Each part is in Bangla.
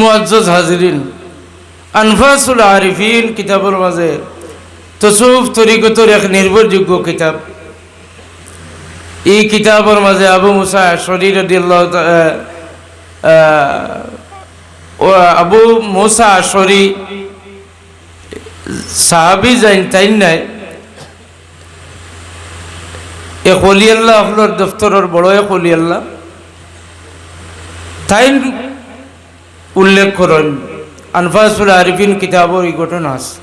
মুআজ্জাজ হাজিরিন। আনফাসুল আরিফিন কিতাবের মাঝে। তসুফ তরিকতর এক নির্ভরযোগ্য কিতাব। এই কিতাবের মাঝে আবু মুসা শরীর আবু মুসা শরী সাহাবি যাইন তাই নাই। এ হলি আল্লাহ আপনার দফতরের বড় এক হলি তাই উল্লেখ করেন। আনফাসুল আরিফিন কিতাবর এই ঘটনা আছে।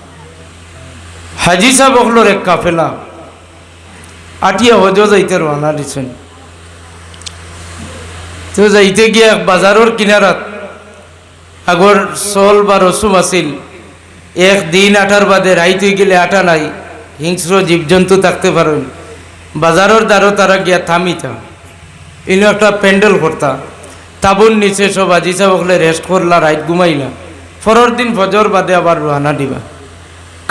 হাজি সাহেব হলোর এক কাফেলা, আটিয়া হজ যাইতে রওনা দিছেন। তো যাইতে গিয়ে বাজারের কিনারাত আগর চল বা রসুম আছিল। এক দিন আটার বাদে রাইত গেলে আটা নাই, হিংস্র জীবজন্তু থাকতে পারেন। বাজারের দ্বারও তারা গিয়া থামিতা। ইনো একটা প্যান্ডেল করতা। তাবুর নিচে সব আজি সাবকলে রেস্ট করলা, রাইত ঘুমাইলা। পরের দিন ফজর বাদে আবার রোহানা দিবা।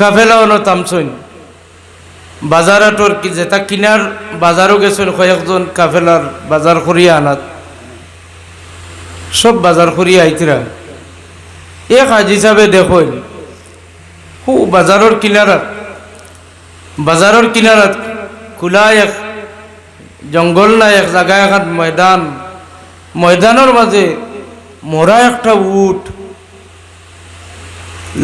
কাফেলা অন তামছইন বাজার আটোর কি যেটা কিনার বাজারও গেছেন কয়েকজন কাফেলার বাজার করিয়া আনাত। সব বাজার করিয়া আইতিরা। এক হাজ হিসাবে দেখইন হু, বাজারের কিনারাত বাজারের কিনারাত খোলা এক জঙ্গল না, এক জায়গায় এখন ময়দান। ময়দানের মাঝে মরা একটা উট।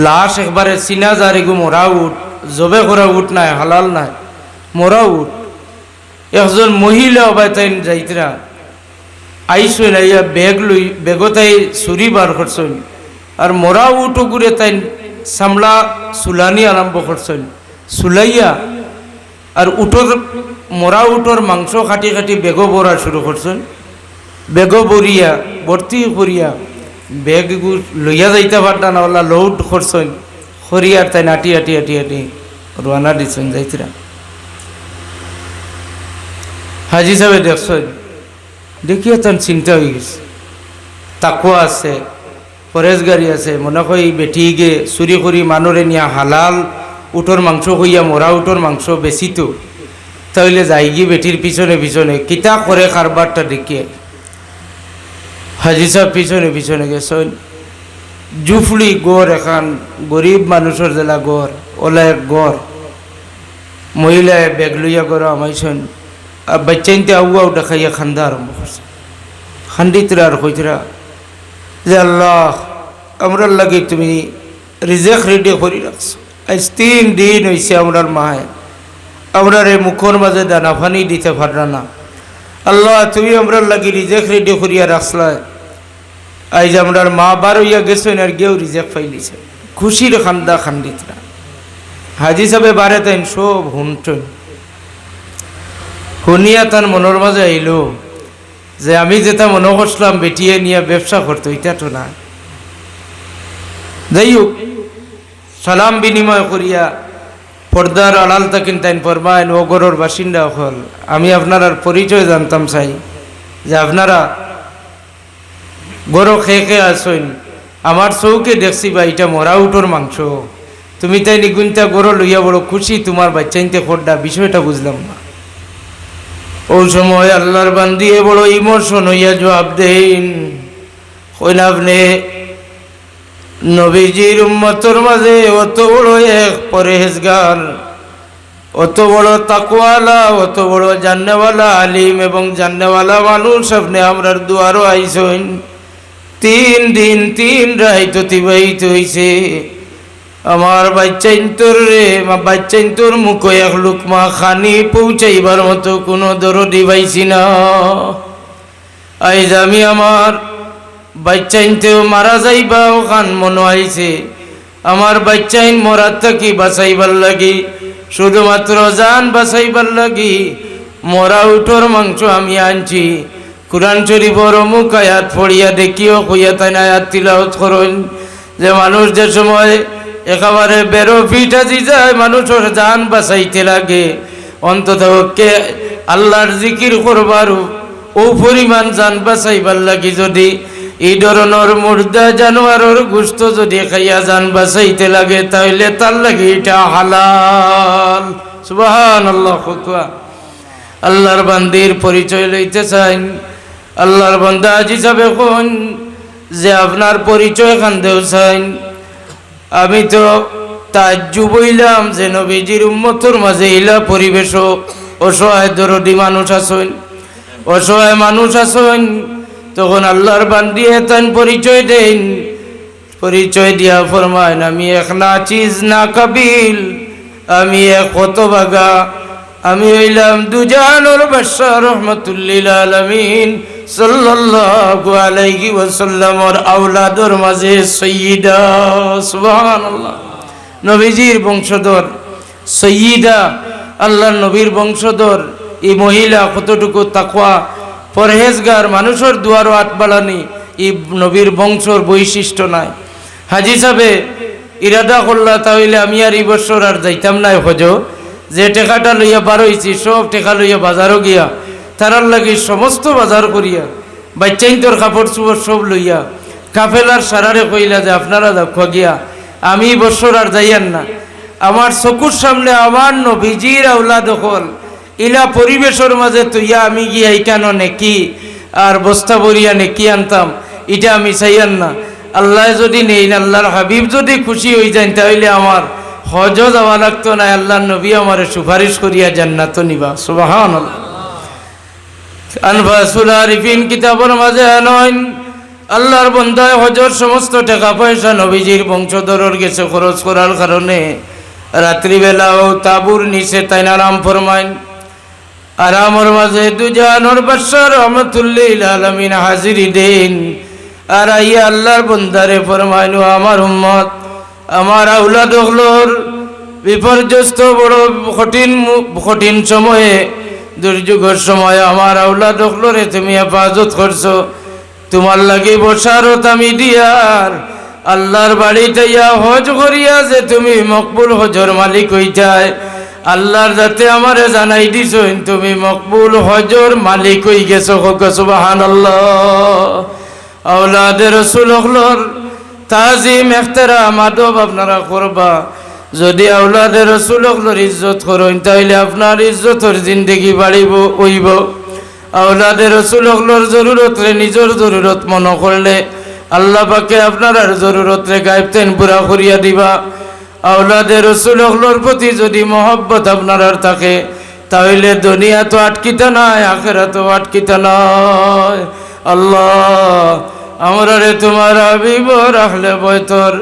লাশ একবারে চিনা যার এগু মরা উঠ জবে করা উঠ নাই, হালাল নাই, মরা উঠ একজন মহিলা অবাই তাই যাইতরা আইসইন আইয়া বেগ লই বেগতাই চুরি বার করছইন আর মরা উঠো ঘুরে তাই সামলা চুলানি আরম্ভ করছইন চুলাইয়া। আর উঠোর মরা উঠোর মাংস কাটি কাটি বেগ বরা শুরু করছেন। বেগ বরিয়া ভর্তি করিয়া বেগ লইয়া যাইতে পারতা না, ওলা লোড করছেন খরিয়ার তাই আটি আটি আটি আটি, রোয়ানা দিছেন যাইতিরা। হাজি সাহেব দেখছেন, দেখিয়া তার চিন্তা হয়ে গেছে। তাকুয়া আছে পরেশগারি আছে, মনে করি বেটি গে চুরি করি মানুরে নিয়া হালাল উটোর মাংস হইয়া মরা উটোর মাংস বেশি তো তাহলে যাই গিয়ে পিছনে পিছনে, কিতা করে কারবারটা দেখিয়ে। হাজি সাহেব পিছনে পিছনে গেছেন জুফলি গড় এখান গরিব মানুষের জেলা গড় ওলা এক গড়। মহিলায় বেগ লইয়া গড় আমাইছেন আর বাচ্চাইনতে আউয়াও দেখাইয়া খান্দা আরম্ভ করছে খান্দিতরা আর কইতরা যে আল্লাহ আমরার লাগে তুমি রিজেক রেডি করে রাখছো আজ তিন দিন হয়েছে আমরার মায় আমরার এই মুখর মাঝে দানা ফানি দিতে পারা না আল্লাহ, তুমি আমরার লাগি রিজেক রেডি করিয়া রাখলাই আজ আমরার মা বার হইয়া গেছেন আর গেও রিজেক ফাইলিছে। খুশির খান্দা খান্দিত না হাজি সাহেব বারে তাইন, সব হুনটন। শুনিয়া তার মনের মাঝে আইল যে আমি যেটা মনে করছিলাম, বেটিয়ে নিয়ে ব্যবসা করতো, এটা তো না। যাই হোক, সালাম বিনিময় করিয়া পর্দার আড়াল তাকিন তাইন ফরমাইন ওগরের বাসিন্দা হল আমি আপনার পরিচয় জানতাম চাই যে আপনারা গরো খেয়ে খেয়ে আসইন। আমার চৌকে দেখছি বা এটা মরা উঠোর মাংস। তুমি তাই নিগুনটা গরো লইয়া বড় খুশি, তোমার বাচ্চাইনতে খোড্ডা বিষয়টা বুঝলাম না। ওই সময় আল্লাহর বান্দিয়ে বড় ইমোশন হইয়া জবাব দেন কইন আপনি, নবীজির উম্মতর মাঝে অত বড় এক পরেজগার অত বড় তাকুয়ালা অত বড় জান্নেওয়ালা আলিম এবং জান্নেওয়ালা মানুষ আপনি আমরার দুয়ারও আইসইন। তিন দিন, তিন রাইত অতিবাহিত হইছে। আমার বাচ্চাইন তোর রে বাচ্চাইন তোর মুখে এক লুকমা খানি পৌঁছাইবার মতো কোনো দরদি পাইছি না। আইজ আমি আমার বাচ্চাইনতেও মারা যাইবা, ওখান মনে আইছে। আমার বাচ্চাইন মরার থাকি বাঁচাইবার লাগি, শুধুমাত্র জান বাঁচাইবার লাগি। মরা উঠোর মাংস আমি আনছি। কোরআন শরীফর অমুক আয়াত পড়িয়া দেখিও কইয়া তাই আয়াত তিলাওত করুন। যে মানুষ যে সময় একেবারে বেরো ফিটা দি যায়, মানুষের জান বাঁচাইতে লাগে। অন্তত কে আল্লাহর জিকির করবার ও পরিমাণ জান বাঁচাইবার লাগি যদি এই ধরনের মুর্দা, জানোয়ারের গুস্ত যদি খাইয়া জান বাঁচাইতে লাগে তাহলে তার লাগে এটা হালাল। সুবাহান আল্লাহ আল্লাহর বান্দির পরিচয় লইতে চাই। আল্লাহর বান্দা হিসাবে কোন যে আপনার পরিচয় খান দেওসাইন আমি তো তাজ্জু বইলাম যে নবীজির উম্মতর মাঝে ইলা পরিবেশ অসহায় দরদি মানুষ আসেন অসহায় মানুষ আসেন তখন আল্লাহর বান্দিয়ে তান পরিচয় দেন। পরিচয় দিয়া ফরমায়, আমি এক না চিজ না কাবিল। আমি এক কত বাগা আমি হইলাম দুজানোর বাদশা রহমতুল্লিল আলমিন। সাল্লাল্লাহু আলাইহি ওয়াসাল্লামর আওলাদর মাঝে সৈয়দা, সুবহানাল্লাহ। নবীজির বংশধর, সৈয়দা, আল্লাহর নবীর বংশধর, এই মহিলা কতটুকু তাকওয়া? পরহেজগার, মানুষের দুয়ারও আটবালানি, এই নবীর বংশর বৈশিষ্ট্য নাই। হাজি সাহেবে, ইরাদা করলা, তাহলে আমি আর এই বছর আর যাইতাম নাই হজ যে টেকাটা লইয়া বার হইছি, সব টেকা লইয়া বাজারও গিয়া তারার লাগি সমস্ত বাজার করিয়া বাচ্চাইন তোর কাপড় চুপড় সব লইয়া, কাফেলার সারারে কইলা যে আপনারা দেখো গিয়া আমি বছর আর যাইয়ান না। আমার চকুর সামনে আমার নবীজির আউলা দখল ইলা পরিবেশের মাঝে তুইয়া আমি গিয়া ইটানো নেকি, আর বস্তা বরিয়া নেকি আনতাম, এটা আমি চাইয়ান না। আল্লাহ যদি নেই আল্লাহর হাবিব যদি খুশি হয়ে যান তাহলে আমার হজ যাওয়া লাগতো না আল্লাহ নবী আমার সুপারিশ করিয়া জান্নাত নিবা। সুবাহান আনফাসুল আরিফিন কিতাবের মাঝে নয়। আল্লাহর বন্ধায় হজর সমস্ত টাকা পয়সা নবীজির বংশধরর গেছে খরচ করার কারণে। রাত্রিবেলাও তাবুর নিচে তাই আরাম ফরমাইন। আরামর মাঝে দুজানোর বাদশা রহমতুল্লিল আলমিন হাজিরি দেন। আর আইয়া আল্লাহর বন্দারে ফরমাইনু আমার উম্মত, আমার আউলাদ হলোর বিপর্যস্ত বড় কঠিন কঠিন সময়ে দুর্যোগের সময় আমার আউলাদ হলোরে তুমি হেফাজত করছ। তোমার লাগি বসারত আমি দিয়ার। আল্লাহর বাড়িতে ইয়া হজ করিয়া যে তুমি মকবুল হজর মালিক হইতায় আল্লাহর যাতে আমারে জানাই দিছ তুমি মকবুল হজর মালিক হই গেছো সুবাহান আল্লাহ রসুল তাজিম এখতেরা মাদব আপনারা করবা। যদি আউলাদের রসুল হলর ইজ্জত করেন তাহলে আপনার ইজ্জতর জিন্দগি বাড়িব হইব আউলাদের রসুল হলর জরুরত রে নিজের জরুরত মনে করলে আল্লাহ পাকে আপনার আর জরুরত রে গাইবতেন পুরা করিয়া দিবা। আউলাদের রসুল হলর প্রতি যদি মহব্বত আপনার আর থাকে তাহলে দুনিয়া তো আটকিতে নাই আখেরা তো আটকিতে নয় আল্লাহ, আমরা রে তোমার আবিব রাখলে বয়তর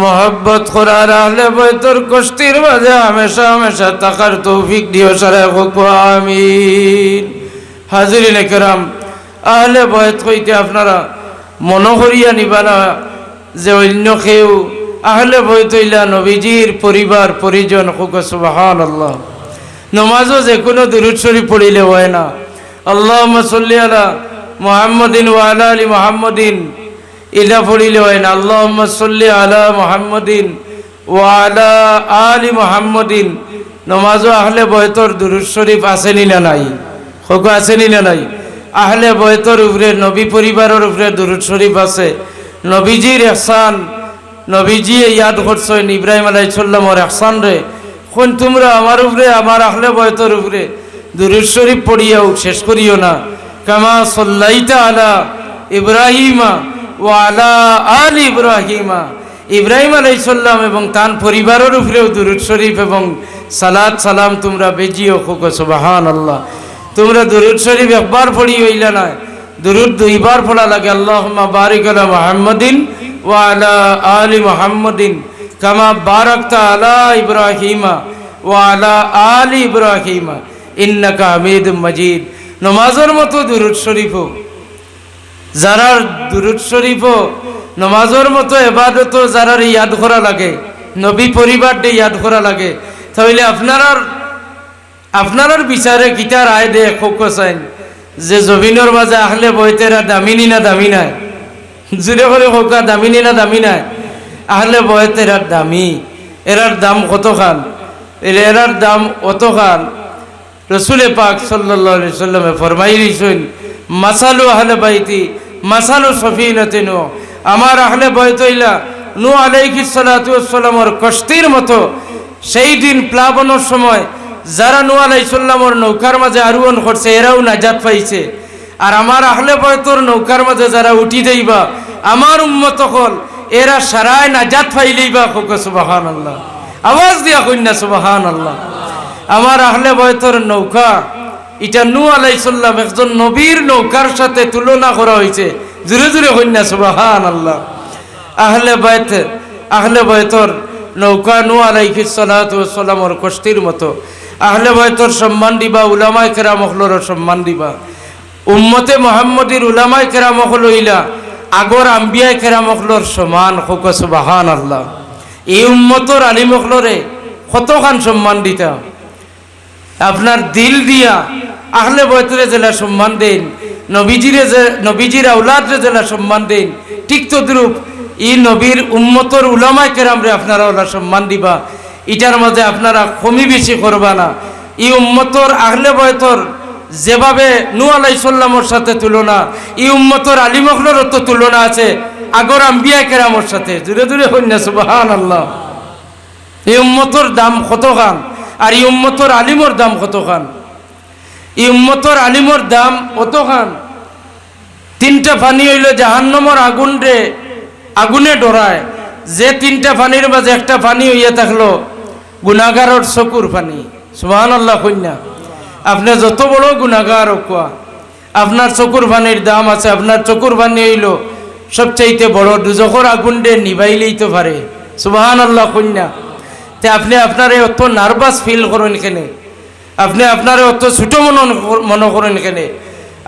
মোহব্বত করা রাখলে বয়তর কষ্টির মাঝে হামেশা হামেশা তাকার তৌফিক দিও সারা হোক আমিন। হাজিরিন কেরাম, আহলে বয়ত কইতে আপনারা মন করিয়া নিবানা যে অন্য কেউ আহলে বয়ত হইলা নবীজির পরিবার, পরিজন হোক সুবাহান আল্লাহ নমাজও যে কোনো দুরুদ শরীফ পড়িলে হয় না। আল্লাহ সাল্লি আলা মোহাম্মদিন ওয়ালা আলী মোহাম্মদিন এটা পড়িলে হয় না। আল্লাহ সাল্লি আলা মোহাম্মদিন ওয়ালা আলী মোহাম্মদিন। নমাজও আহলে বয়তর দুরুদ শরীফ আসেনি না নাই? হোক আসেনি না নাই? আহলে বয়তর উপরে, নবী পরিবারের উপরে দুরুদ শরীফ আছে। নবীজির এহসান, নবীজি ইয়াদ করছেন ইব্রাহিম আলাই সাল্লামর এহসান রে। কোন তোমরা আমার উপরে, আমার আহলে বয়তর উপরে দুরুদ শরীফ পড়িয়াও শেষ করিও না। কামা সল্লাইতা আলা ইব্রাহিমা ও আলা ইব্রাহিমা। ইব্রাহিম আলাইসাল্লাম এবং তার পরিবারের উপরেও দুরুদ শরীফ এবং সালাদ সালাম তোমরা বেজিও খুক সুবাহান আল্লাহ তোমরা দুরুদ শরীফ একবার পড়ি হইলা না, দুরুদ দুইবার পড়া লাগে। আল্লাহ বারিক আলা মোহাম্মদিন ও আলা মোহাম্মদিন, কামা বারাকতা আলা ইব্রাহিমা ও আলা ইব্রাহিমা। ইন্নাকা হামিদ মজিদ। নমাজের মতো দুরুদ শরীফও যারার দুরুদ শরীফও নমাজের মতো এবাদত যারার ইয়াদ করা লাগে, নবী পরিবার দিয়ে ইয়াদ করা লাগে, তাহলে আপনার আপনার বিচারে গীতার আয় দে চাইন, যে জমিনের মাঝে আহলে বইতেরা দামিনী না দামি নাই। জুড়ে করে খোকা দামিনী না দামি নাই। আহলে বয়তেরার দামি এরার দাম কত খান? এরার দাম অত খান? রসুলে পাক সাল্লাহ সাল্লামে ফরমাই দিয়েছেন মাসালু আহলে বাইতি মাসালু সফিনতে নো আমার আহলে বয়তইলা নু আলাইকি সালাতামর কষ্টির মতো সেই দিন প্লাবনের সময় যারা নু আলাইসাল্লামর নৌকার মাঝে আরোহণ করছে, এরাও নাজাত পাইছে। আর আমার আহলে বয়তর নৌকার মাঝে যারা উঠি দেইবা, আমার উম্মত হল এরা সারায় নাজাত ফাইলেই বা হোক সুবাহান আল্লাহ আওয়াজ দিয়া কন্যা সুবাহান আল্লাহ আমার আহলে বয়তর নৌকা এটা নু আলাইসাল্লাম একজন নবীর নৌকার সাথে তুলনা করা হয়েছে। জুড়ে জুড়ে কন্যা সুবাহান আল্লাহ আহলে বয়ত আহলে বয়তর নৌকা নু আলাইহি সালাতামর কষ্টির মতো। আহলে বয়তর সম্মান দিবা, উলামায় কেরাম হলর সম্মান দিবা। উম্মতে মোহাম্মদীর উলামায় কেরাম হল ইলা, আগর আম্বিয়ায় কেরাম হলর সমান হোক সুবাহান আল্লাহ এই উম্মতর আলিম হলরে কতখান সম্মান দিতাম আপনার দিল দিয়া আহলে বয়তরে জেলা সম্মান দেন, নবীজিরে নবীজির আউলাদরে জেলা সম্মান দেন। ঠিক তদ্রুপ ই নবীর উম্মতর উলামায় কেরামরে আপনারা ওলা সম্মান দিবা। ইটার মাঝে আপনারা কমি বেশি করবা না। ই উম্মতর আহলে বয়তর যেভাবে নু আলাই সাল্লামর সাথে তুলনা, ই উম্মতর আলিমখলের তো তুলনা আছে, আগর আম্বিয়া কেরামর সাথে। দূরে দূরে হইনা সুবাহান আল্লাহ এই উম্মতর দাম কত খান? আর এই উম্মতর আলিমর দাম কত খান এই উম্মতর আলিমর দাম কত খান তিনটা পানি হইল জাহান্নমর আগুন রে, আগুনে ডরায়। যে তিনটা পানির মাঝে একটা পানি হইয়া থাকল গুণাগারর চকুর পানি সুহান আল্লাহ কন্যা আপনি যত বড় গুণাগার কোয়া আপনার চকুর পানির দাম আছে, আপনার চকুর পানি হইল সবচাইতে বড় দুজকর আগুন রে নিবাইলেই তো পারে। সুবাহান আল্লাহ কন্যা তে আপনি আপনারে অত নার্ভাস ফিল করেন কেনে? আপনি আপনারে অত ছোট মনে মনে করেন কেনে?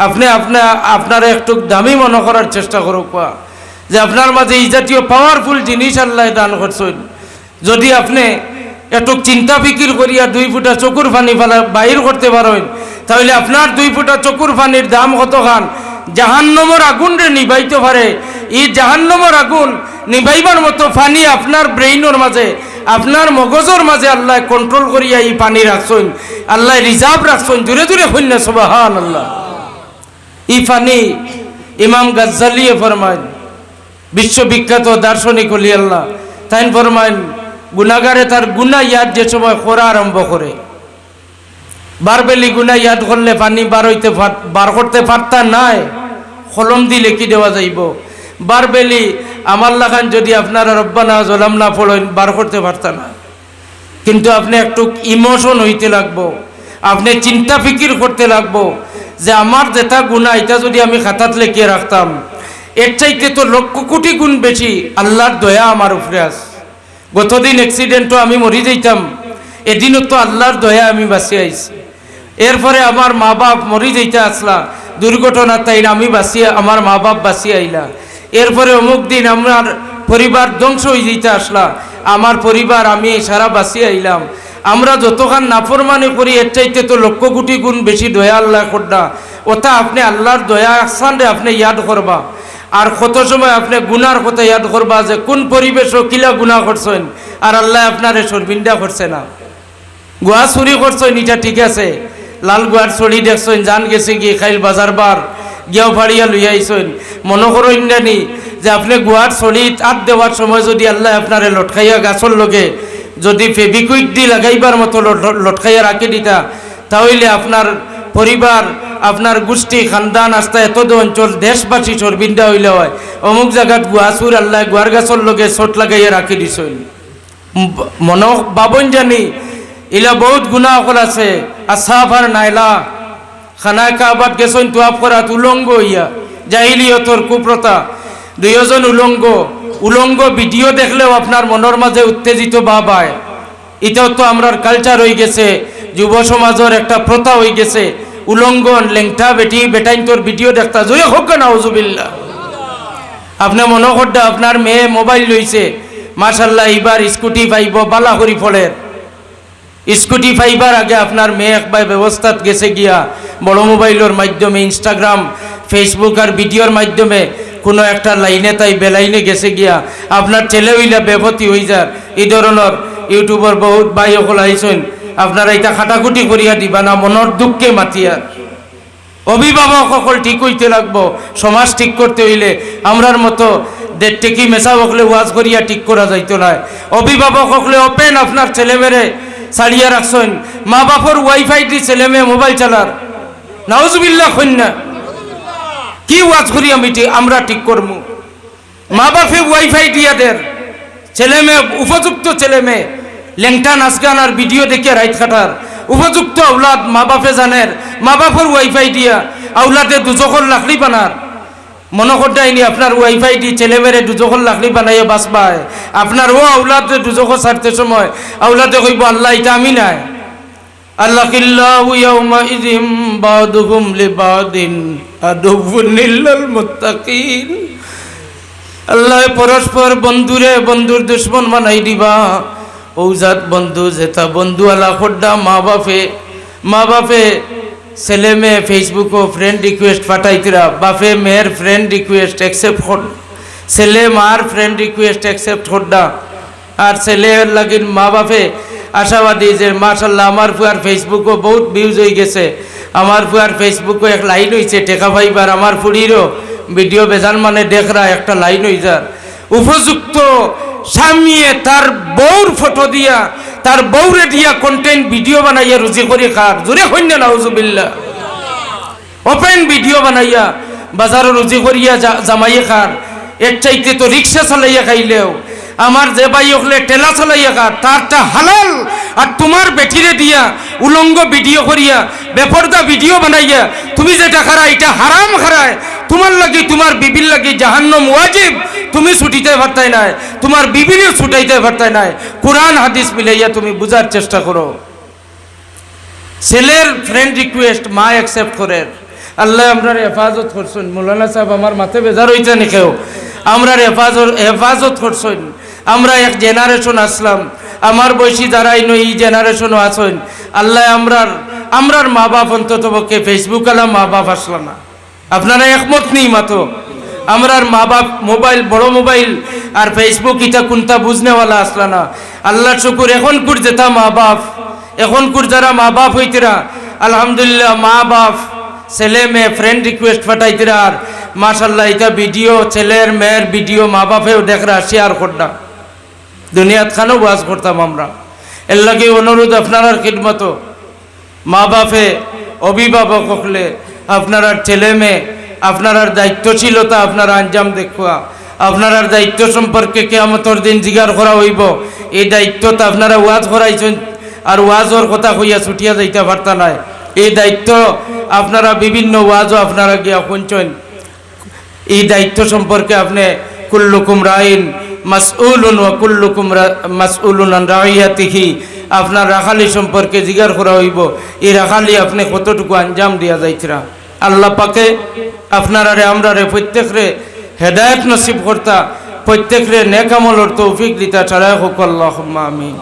আপনি আপনি, আপনারে একটু দামি মনে করার চেষ্টা করো কোয়া যে আপনার মাঝে এই জাতীয় পাওয়ারফুল জিনিস আল্লাহ দান করছেন। যদি আপনি একটু চিন্তা ফিকির করিয়া দুই ফুটা চকুর পানি বাহির করতে পারেন, তাহলে আপনার দুই ফুটা চকুর পানির দাম কত খান? জাহান্নমর আগুন রে নিবাইতে পারে। এই জাহান্নমর আগুন নিবাইবার মতো পানি আপনার ব্রেইনের মাঝে আপনার মগজর মাঝে আল্লাহ কন্ট্রোল করিয়া এই পানি রাখছেন, আল্লাহ রিজার্ভ রাখছেন, দূরে দূরে হইন না আল্লাহ ই পানি ইমাম গাজ্জালিয়ে ফরমায় বিশ্ববিখ্যাত দার্শনিক হলি আল্লাহ তাই ফরমাইন গুনাগারে তার গুনা ইয়াদ যে সময় করা আরম্ভ করে। বারবেলি গুনা ইয়াদ করলে পানি বার হইতে বার করতে পারতা নাই, কলম দিলে কি দেওয়া যাইব। বারবেলি আমার লাগান যদি আপনারা রব্বানা জলাম না পড়েন বার করতে পারতা না। কিন্তু আপনি একটু ইমোশন হইতে লাগবো। আপনি চিন্তা ফিকির করতে লাগবো যে আমার যেটা গুণা এটা যদি আমি খাতাত লেখিয়ে রাখতাম, এর চাইতে তো লক্ষ কোটি গুণ বেশি আল্লাহর দয়া আমার উপরে আস গতদিন অ্যাক্সিডেন্টও আমি মরি যাইতাম, এদিনও তো আল্লাহর দয়া আমি বাঁচি আইছি। এরপরে আমার মা বাপ মরি যাইতে আসলা দুর্ঘটনা তাই আমি বাঁচিয়ে, আমার মা বাপ বাঁচিয়ে আইলা। এরপরে অমুক দিন আমার পরিবার ধ্বংস হয়ে যেতে আসলা। আমার পরিবার, আমি সারা বাঁচিয়ে আইলাম। আমরা যতখান নাফরমানি করি, এর চাইতে তো লক্ষ কোটি গুণ বেশি দয়া আল্লাহ করডা ওটা আপনি আল্লাহর দয়া আসানরে আপনি ইয়াদ করবা। আর কত সময় আপনি গুনার কথা ইয়াদ করবা যে, কোন পরিবেশও কিলা গুণা করছেন, আর আল্লাহ আপনারে সরবিন্দা করছে না। গোয়া চুরি করছেন, এটা ঠিক আছে। লাল গোয়ার চড়ি দেখছেন, জান গেছে কি খাইল বাজার বার। গিয়াও ফাড়িয়া লই আইছেন মনে করেন জানি যে আপনি গোয়ার চড়ি আট দেওয়ার সময় যদি আল্লাহ আপনারে লটকাইয়া গাছর লগে যদি ফেবিকুইক দি লাগাইবার মতো লট- লটকাইয়া রাখি দিতা, তাহলে আপনার পরিবার, আপনার গোষ্ঠী, খানদান আস্তা এত অঞ্চল দেশবাসী চরবিন্দা হইলে হয়। অমুক জায়গাত গুয়াচুর আল্লাহ গুয়ার গাছর লগে চোট লাগাইয়া রাখি দিছেন। মন বাবন জানি, ইলা বহুত গুণা অকল আছে। আসাফ আর নাইলা খানা কাবাত গেছন তুয়াপ করা উলঙ্গ ইয়া। জাহিলিয়তর কুপ্রতা দুইজন উলঙ্গ। উলঙ্গ ভিডিও দেখলেও আপনার মনের মাঝে উত্তেজিত ভাব হয় এটাও তো আমরার কালচার হয়ে গেছে। যুব সমাজের একটা প্রথা হয়ে গেছে। উলঙ্গন লেংটা বেটি, বেটাইন তোর ভিডিও দেখতা জয় হোক না হজুবিল্লা আপনি মনে করতে আপনার মেয়ে মোবাইল লইছে। মাশাল্লাহ এবার স্কুটি পাইব বালাহরি ফলের। স্কুটি পাইবার আগে আপনার মেয়ে একবার ব্যবস্থাত গেছে গিয়া। বড় মোবাইলের মাধ্যমে ইনস্টাগ্রাম ফেসবুক আর ভিডিওর মাধ্যমে কোনো একটা লাইনে তাই বেলাইনে গেছে গিয়া আপনার ছেলে হইলা বেপতি হয়ে যার। এই ধরনের ইউটিউবার বহুত ভাই সকল আইসেন আপনারা এটা খাটাকুটি করিয়া দিবা না মনের দুঃখে মাতিয়া। অভিভাবক সকল ঠিক হইতে লাগবো, সমাজ ঠিক করতে হইলে আমরার মতো দেড় টেকি মেশা বকলে ওয়াজ করিয়া ঠিক করা যাইতো না। অভিভাবক সকলে ওপেন আপনার ছেলে মেরে ছাড়িয়া রাখছেন মা বাপর ওয়াইফাই দি ছেলে মেয়ে মোবাইল চালার। নাউজুবিল্লাহ কন্যা কি ওয়াজ করি আমি আমরা ঠিক করব মা বাপে ওয়াইফাই দিয়া দের ছেলে মেয়ে, উপযুক্ত ছেলে মেয়ে। লেংটা নাচ গান আর ভিডিও দেখে রাইত খাটার উপযুক্ত আউলাদ মা বাপে জানের। মা বাপের ওয়াইফাই দিয়া আউলাদে দুজকর লাকড়ি বানার। মনে করতেইনি আপনার ওয়াইফাই দি ছেলে মেয়েরে দুজকর লাকড়ি বানাইয়ে বাঁচবায় আপনার ও আউলাদে দুজকর ছাড়তে সময়। আউলাদে কইব, আল্লাহ, এটা আমি নাই। আল্লাহ কিল্লাহু ইয়াউমাইযিম বাদুহুম লিবাদিন আদুবুন লিল মুত্তাকিন আল্লাহ পরস্পর বন্ধুরে বন্ধুর দুশ্মন বানাই দিবা। ঔজাত বন্ধু যেটা বন্ধু আলা খোড্ডা, মা বাপে মা বাপে, ছেলে মেয়ে ফেসবুকও ফ্রেন্ড রিকোয়েস্ট পাঠাইতিরা বাপে, মেয়ের ফ্রেন্ড রিকোয়েস্ট অ্যাকসেপ্ট ছেলে, মার ফ্রেন্ড রিকোয়েস্ট অ্যাকসেপ্ট করডা আর ছেলে লাগিন মা বাপে আশাবাদী যে মাশাল্লাহ, আমার ফুয়ার ফেসবুকও বহুত ভিউজ হয়ে গেছে। আমার ফুয়ার ফেসবুকও এক লাইন হয়েছে টেকা পাইবার আমার ফুড়িরও ভিডিও বেজান মানে দেখরা একটা লাইন হয়ে যার। উপযুক্ত স্বামীয়ে তার বউর ফটো দিয়া, তার বউরে দিয়া কন্টেন্ট ভিডিও বানাইয়া রুজি করে খার। জোরে হইন না হুজুবিল্লা ওপেন ভিডিও বানাইয়া বাজারে রুজি করিয়া জামাইয়ে খার। এর চাইতে তো রিক্সা চালাইয়া খাইলেও আমার যে ভাই হলে টেলা চালাইয়া খার তারটা হালাল। আর তোমার বেটিরে দিয়া, উলঙ্গ ভিডিও করিয়া, বেপরদা ভিডিও বানাইয়া, তুমি যেটা খারা এটা হারাম খারায় তোমার লাগি, তোমার বিবির লাগি জাহান্নম ওয়াজিব। তুমি ছুটিতে পারতাই নাই, তোমার বিবিরও ছুটাইতে পারতাই নাই। কোরআন, হাদিস মিলাইয়া তুমি বুঝার চেষ্টা করো। ছেলের ফ্রেন্ড রিকোয়েস্ট মা অ্যাকসেপ্ট করে। আল্লাহ আমরার হেফাজত করছেন। মৌলানা সাহেব, আমার মাথায় বেজার হইতে নি কেউ আমরার হেফাজত হেফাজত করছেন। আমরা এক জেনারেশন আসলাম। আমার বয়সী যারাই নই এই জেনারেশনও আছেন। আল্লাহ আমরার আমরার মা বাপ অন্তত পক্ষে ফেসবুক আলা মা বাপ আসলো না। আপনারা একমত নেই মাতো আমরার মা বাপ মোবাইল, বড় মোবাইল আর ফেসবুক ইটা কোনটা বুঝনেওয়ালা আসলা না। আল্লাহ শুকুর, এখন কুর যেতা মা বাপ এখন কুর যারা মা বাপ হইতিরা, আলহামদুলিল্লাহ মা বাপ ছেলে, মেয়ে ফ্রেন্ড রিকোয়েস্ট পাঠাইতিরা আর মাশাল্লাহ এটা ভিডিও ছেলের, মেয়ের ভিডিও মা বাপেও দেখরা শেয়ার করডা দুনিয়াত খানও বাস করতাম আমরা। এর লাগে অনুরোধ আপনার খিদমত। মা বাপে, অভিভাবক হলে আপনার ছেলে মেয়ে আপনার দায়িত্বশীলতা আপনার আঞ্জাম দেখুয়া। আপনার দায়িত্ব সম্পর্কে কেয়ামতর দিন জিগার করা হইব। এই দায়িত্বটা আপনারা ওয়াজ করাইছেন আর ওয়াজর কথা কইয়া ছুটিয়া যাইতে পারতা নাই। এই দায়িত্ব আপনারা বিভিন্ন ওয়াজও আপনারা গিয়া শুনছেন। এই দায়িত্ব সম্পর্কে আপনি কুল্লুকুম রাইন মাসউলুন ওয়া কুল্লুকুম মাসউলুন আন রাইয়াতিহি। আপনার রাখালি সম্পর্কে জিজ্ঞার করা হইব। এই রাখালি আপনি কতটুকু আঞ্জাম দিয়া যাইছিরা আল্লাহ পাকে আপনারারে, আমরারে, প্রত্যেকরে হেদায়েত নসিব করতা, প্রত্যেকরে নেকামলর তৌফিক দিতা, ছাড়া হোক আল্লাহ আমিন।